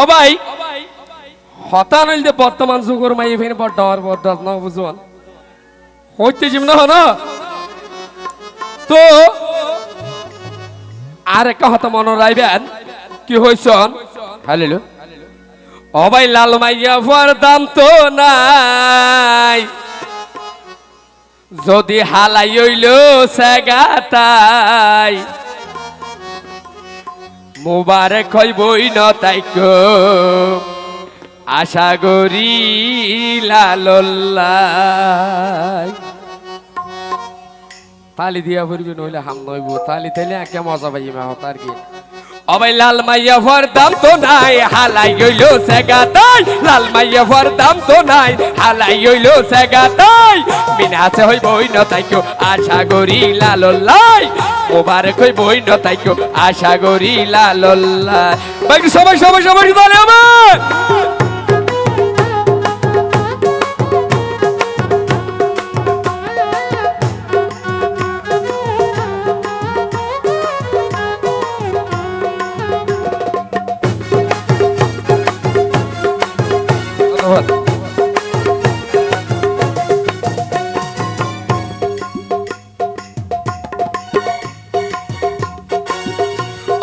ও ভাই, হতান হইলে বর্তমান যুগর মাই, এখানে বড় ডর বড় ডর না বুঝুন। হইতে জিম না। হনো তো, আর একটা হতা মনে রাইবেন, কি হইছন? হ্যালো ভাই, লাল মাইয়া ভর দাম তো নাই। যদি হালাই হইল সেগাতাই মুবারক হইবই ন তাইক আশা করি লাল্লাই তালি দিয়া ফুরবি নইলে হাম নইব। তালি তাইলে একে মজা পাই মা হতার কি। অবাই লাল মাইয়া ভর দাম তো নাই, হালাই গইল সেগাতাই লাল মাইয়া ভর দাম তো নাই, হালাই গইল সেগাতাই মিনা আছে হই বই ন তাইকো আশা করি লালল্লাই মোবারক কই বই ন তাইকো আশা করি লাল বাকি সবাই সবাই সবাই তালে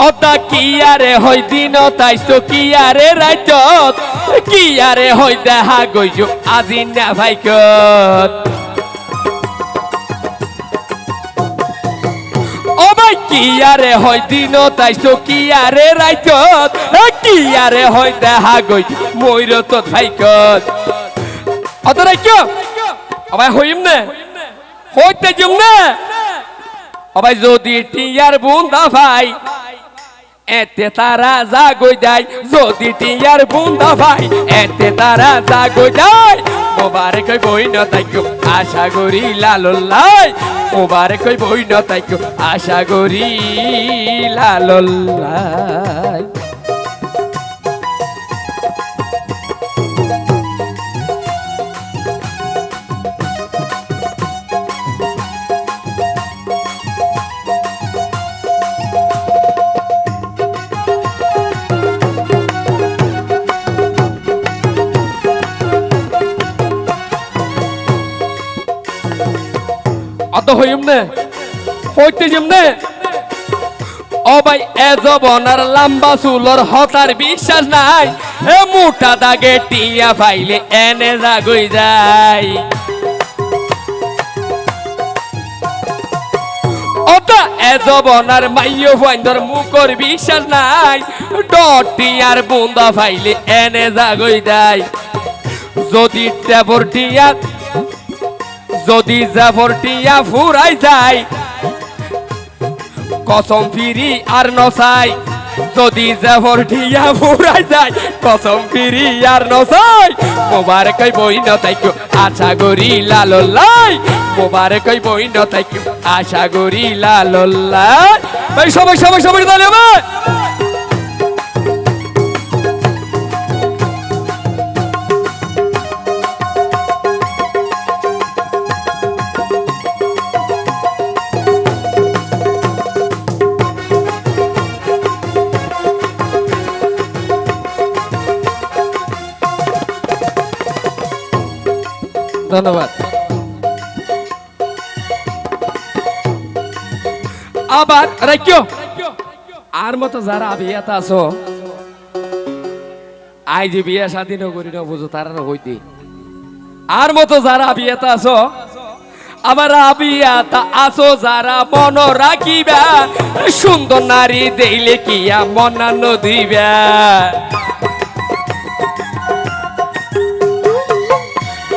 অতা কি আরে হই দিন তাইছো কি আরে রাইতত কি আরে হই দেখা গইছো আজি না ভাইকত কি আরে হই দিন তাইছো কি আরে রাইতত কি আরে হই দেখা গই মইর তো ভাইকত অত রাইকো ভাই হইম না? হইতে জুম না? ভাই যদি টিয়ার বুন্দা ভাই এতে তারা জাগো যায় যদি টিয়ার বুন্দা ভাই, এতে তারা জাগো যায় মোবারক বই ন তাইকো, আশা করি লালল্লাই কই বই ন তাইকো, আশা করি লালল্লাই অত হইম নে হইতে যেম নে। ও ভাই, এ জবনার লম্বা চুলর হতার বিশ্বাস নাই। এ মোটা দাগে টিয়া ফাইলে এনে জাগই যায় ওটা এ জবনার মাইয় ফাইন্দর মুখর বিশ্বাস নাই। ডটিয়ার বুন্দা ফাইলে এনে জাগই যায় যদি টেবর টিয়া যদি জাফরটিয়া ফুরাই যায়, কসম ফিরি আর নসাই। যদি জাফরটিয়া ফুরাই যায়, কসম ফিরি আর নসাই। মোবারকই বই নতাইকো আশা করি লালল্লাই মোবারকই বই নতাইকো আশা করি লালল্লাই ভাই, সবাই সবাই সবাই, তাহলে ধন্যবাদ। আবার রাখিও আর মতো যারা বিয়াত আছো আই যে বিয়া শাদি নগরী না বুঝো তারা হইতে। আর মতো যারা বিয়াত আছো আবার আবিয়াতা আছো, যারা মন রাখিবা, সুন্দর নারী দেইলে কিয়া মনান্ন দিবা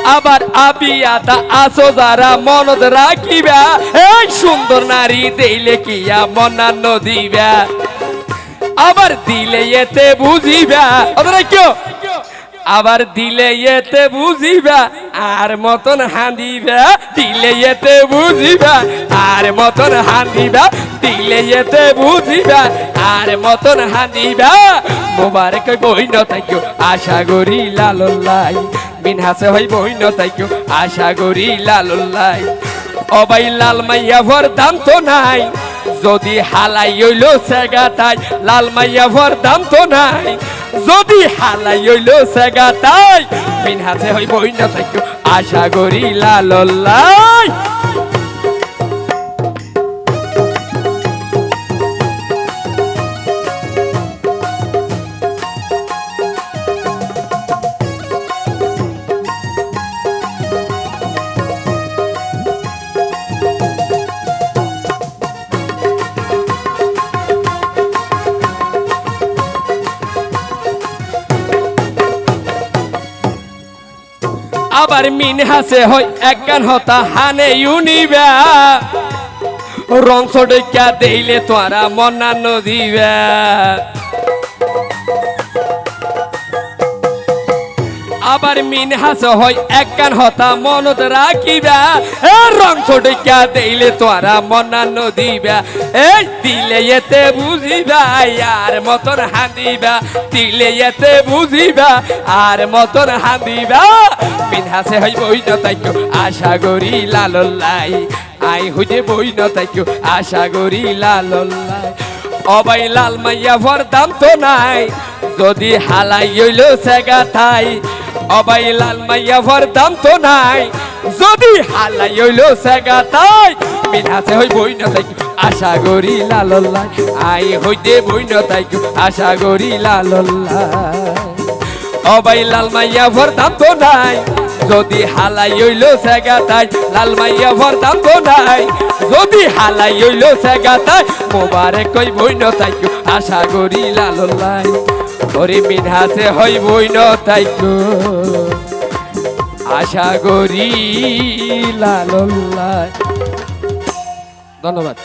আবার আবিয়াতা আসো যারা মনত রাখিবা। এই সুন্দর নারী দেইলে কিয়া মনান্ন দিবা? আবার দিলে এতে বুঝিবা। ওদের কেউ আবার দিলে এতে বুঝিবা। আর মতন হাঁদিবা, দিলে এতে বুঝিবা। আর মতন হাঁদিবা, দিলে এতে বুঝিবা। আর মতন হাঁদিবা, মোবারক বই তাইকো আশা করি লালল্লাই বিন হাসে হই বই ন তাইকো আশা করি লালুল্লাই অবাই লাল মাইয়া ভর দাম তো নাই। যদি হালাই হইল সেগাতাই লাল মাইয়া ভর দাম তো নাই। যদি হালাই হইল সেগাতাই বিন হাতে হইব তাই কেউ আশা করি লাল্লাই আবার মিন হাসে হয় একগান হতা হানে ইউনিবা। রং সডকা দেইলে তোরা মনা নদীবা। আবার মিন হাসে হয় একগান হতা মনত রাখিবা। এ রং সডকা দেইলে তোরা মনা নদীবা। এই দিলে এতে বুঝিবা, আর মতন হাঁদিবা। দিলে এতে বুঝিবা, আর মতন হাঁদিবা। মিন হাসে হয় বই ন তাইকো, আশা করি লালল্লাই আই হইতে বই ন তাইকো, আশা করি লালল্লাই অবাই লাল মাইয়া ভর দাম তো নাই, যদি হালাই হইল সেগা থাই অবাই লাল মাইয়া ভর দাম তো নাই। যদি হালাই হইল সেগা তাই, মিন হাসে হই বই ন তাইকো আশা করি লালল্লাই আই হইতে বই ন তাইকো আশা করি লালল্লাই অবাই লাল মাইয়া ভর দাম তো নাই, যদি হালাই হইল সেগাতাই লাল মাইয়া ভর দাম তো নাই, যদি হালাই হইল সেগাতাই মোবারে কই বইন তাইকু আশা করি লাললাই ওরে মিনহাসে হই বইন তাইকু। আশা করি লাল ধন্যবাদ।